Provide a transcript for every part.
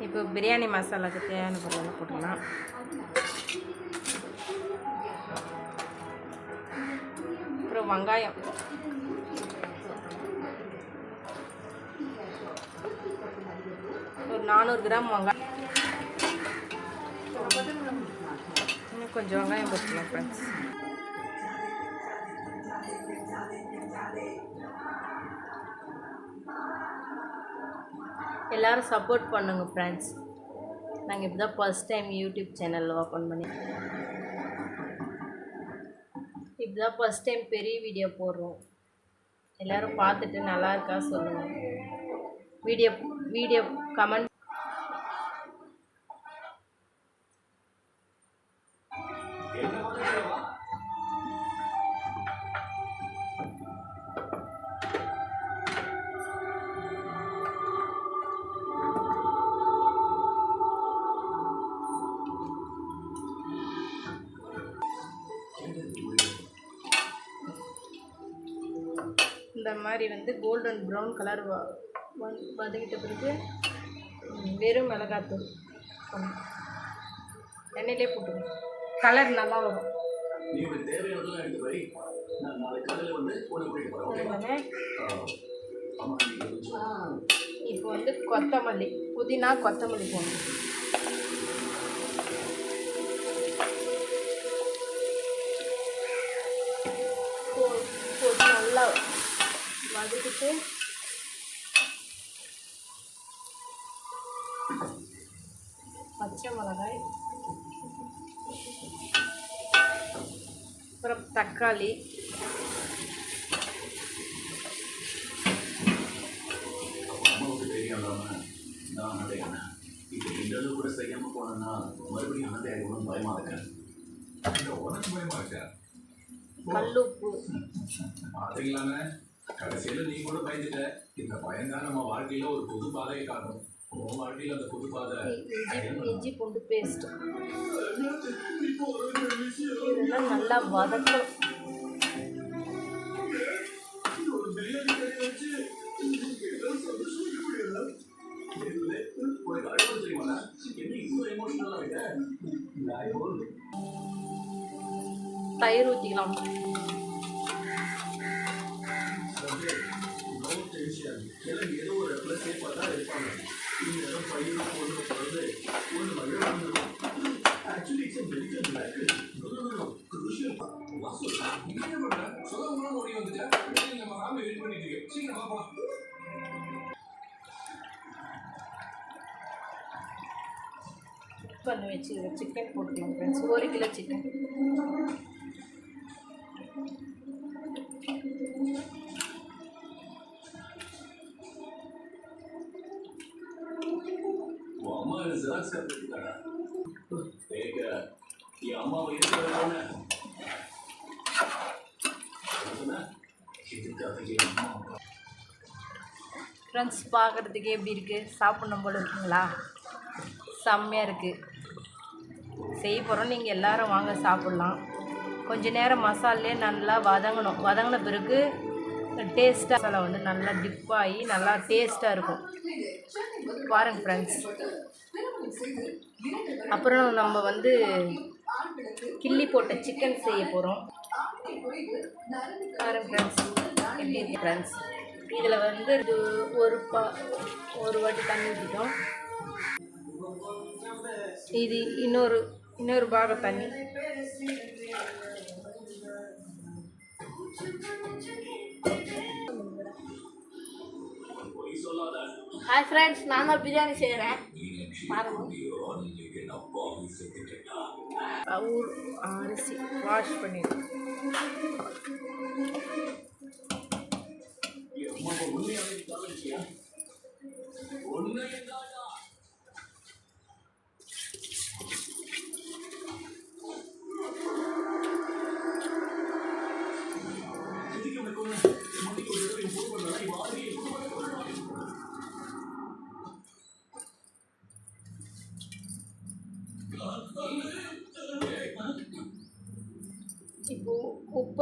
இப்போ பிரியாணி மசாலாக்கு தேவையான பொருள் போட்டுக்கலாம். அப்புறம் வெங்காயம். ஒரு நானூறு கிராம் வெங்காயம். இன்னும் கொஞ்சம் வெங்காயம் போட்டுக்கலாம் ஃப்ரெண்ட்ஸ் எல்லோரும் சப்போர்ட் பண்ணுங்க ஃப்ரெண்ட்ஸ் நாங்கள் இப்போ தான் first time YouTube channel open பண்ணி இப்போ தான் ஃபஸ்ட் டைம் பெரிய வீடியோ போடுறோம். எல்லோரும் பார்த்துட்டு நல்லா இருக்கா சொல்லுங்கள் வீடியோ வீடியோ கமெண்ட் இந்த மாதிரி வந்து கோல்டன் ப்ரௌன் கலர் வதக்கிட்ட பிறகு வெறும் மிளகாத்தூள். எண்ணெயிலே போட்டுக்கணும் கலர் நல்லா வரும். இப்போ வந்து கொத்தமல்லி. புதினா கொத்தமல்லி போடணும். வதக்கிட்டு பச்சை மிளகாய் அப்புறம் தக்காளி அம்மாவுக்கு தெரியும் இல்லாம நான் அடையானே இப்போ இந்த அளவு கூட செய்யாம போனேன்னா மறுபடியும் அனதை ஆகிடும் பயமா இருக்கேன் உனக்கு பயமா இருக்க கல்லுப்பு அது இல்லாம கடைசியில நீ கூட பயந்துட்ட. இந்த பயம்தான் நம்ம வாழ்க்கையில ஒரு புது பாதையை காட்டும். உன் வாழ்க்கையில அந்த புது பாதை. இஞ்சி இஞ்சி பூண்டு பேஸ்ட் இதெல்லாம் நல்லா இருக்க தயிர் ஊற்றிக்கலாம் பண்ணி வச்சு சிக்கன் போட்டுக்கலாம் ஃப்ரெண்ட்ஸ் ஒரு கிலோ சிக்கன் உன் அம்மா என்ன ஜெராக்ஸ் கற்றுக்கிட்டாங்க என் அம்மா ஃப்ரெண்ட்ஸ் பார்க்குறதுக்கு எப்படி இருக்குது சாப்பிடணும் போல் இருக்குங்களா? செம்மையாக இருக்குது செய்ய போகிறோம் நீங்கள் எல்லாரும் வாங்க சாப்பிட்லாம். கொஞ்சம் நேரம் மசாலே நல்லா வதங்கணும். வதங்கின பிறகு டேஸ்ட்டாக மசாலா வந்து நல்லா டிப் ஆகி நல்லா டேஸ்ட்டாக இருக்கும். பாருங்க ஃப்ரெண்ட்ஸ் அப்புறம் நம்ம வந்து கிள்ளி போட்ட சிக்கன் செய்ய போகிறோம் பாருங்க ஃப்ரெண்ட்ஸ் எப்படி ஃப்ரெண்ட்ஸ் இதில் வந்து இது ஒரு பா ஒரு வாட்டி தண்ணி ஊற்றிட்டோம் இது இன்னொரு இன்னொரு பாகம் தண்ணி. ஹாய் ஃப்ரெண்ட்ஸ் நான் தான் பிரியாணி செய்கிறேன் பாருங்க. ஊர் அரிசி வாஷ் பண்ணிடுறோம் என்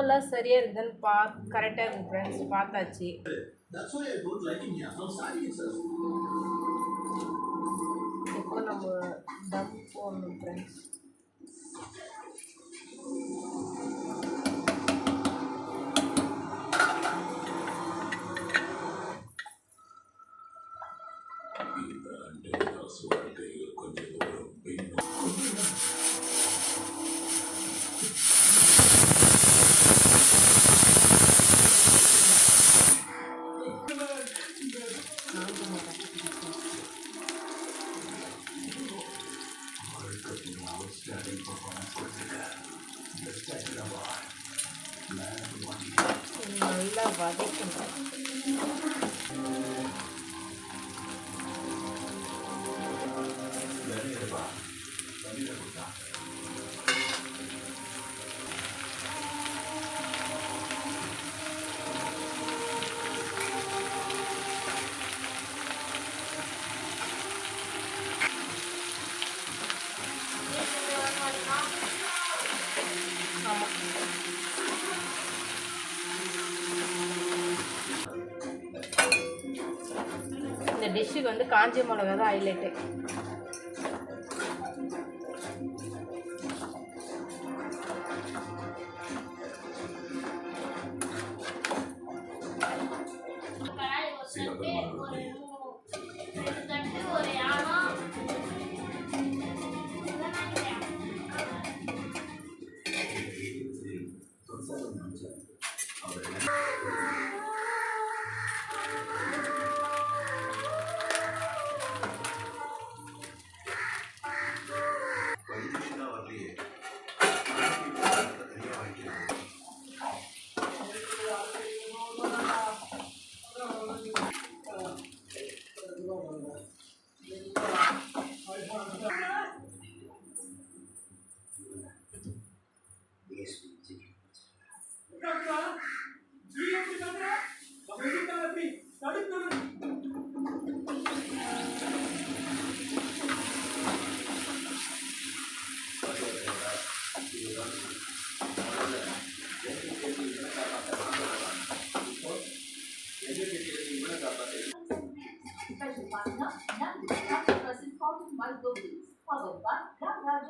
உப்பெல்லாம் சரியாக இருக்குதுன்னு பா கரெக்டாக இருக்குது ஃப்ரெண்ட்ஸ் பார்த்தாச்சு. That's why I don't like India. I'm starting it, sir. நம்ம தம் போடணும் ஃப்ரெண்ட்ஸ் நல்லா வதக்கணும் ஆமாம் இந்த டிஷ்ஷுக்கு வந்து காஞ்ச மிளகா தான் ஹைலைட்டு Ram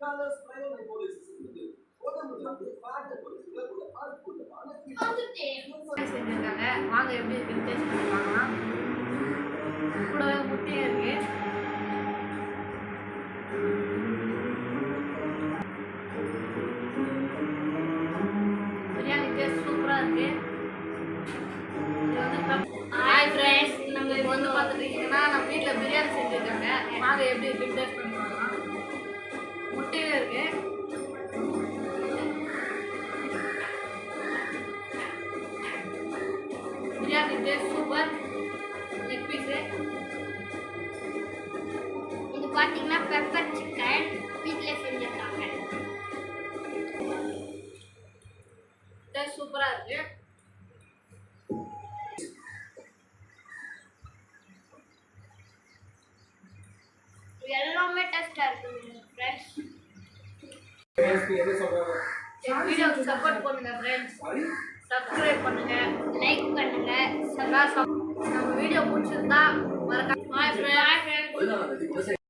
Colors cryolipolysis. ஒரு new என்பது உடம்புல வந்து அற்புதமான வாங்க எப்படி இருக்குன்னு டேஸ்ட் பண்ணி பார்க்கலாம் கூடவே முட்டையும் இருக்கு. சூப்பர் லெக் பீஸு இது பார்த்தீங்கன்னா பெப்பர் சிக்கன் வீட்டில் செஞ்சிருக்காங்க. சூப்பராக இருக்கு. எல்லாமே டேஸ்டாக இருக்குது ஃப்ரெண்ட்ஸ் வீடியோக்கு சப்போர்ட் பண்ணுங்க ஃப்ரெண்ட்ஸ் சப்ஸ்கிரைப் பண்ணுங்க லைக் பண்ணுங்க. நம்ம வீடியோ பிடிச்சிருந்தா மறக்காம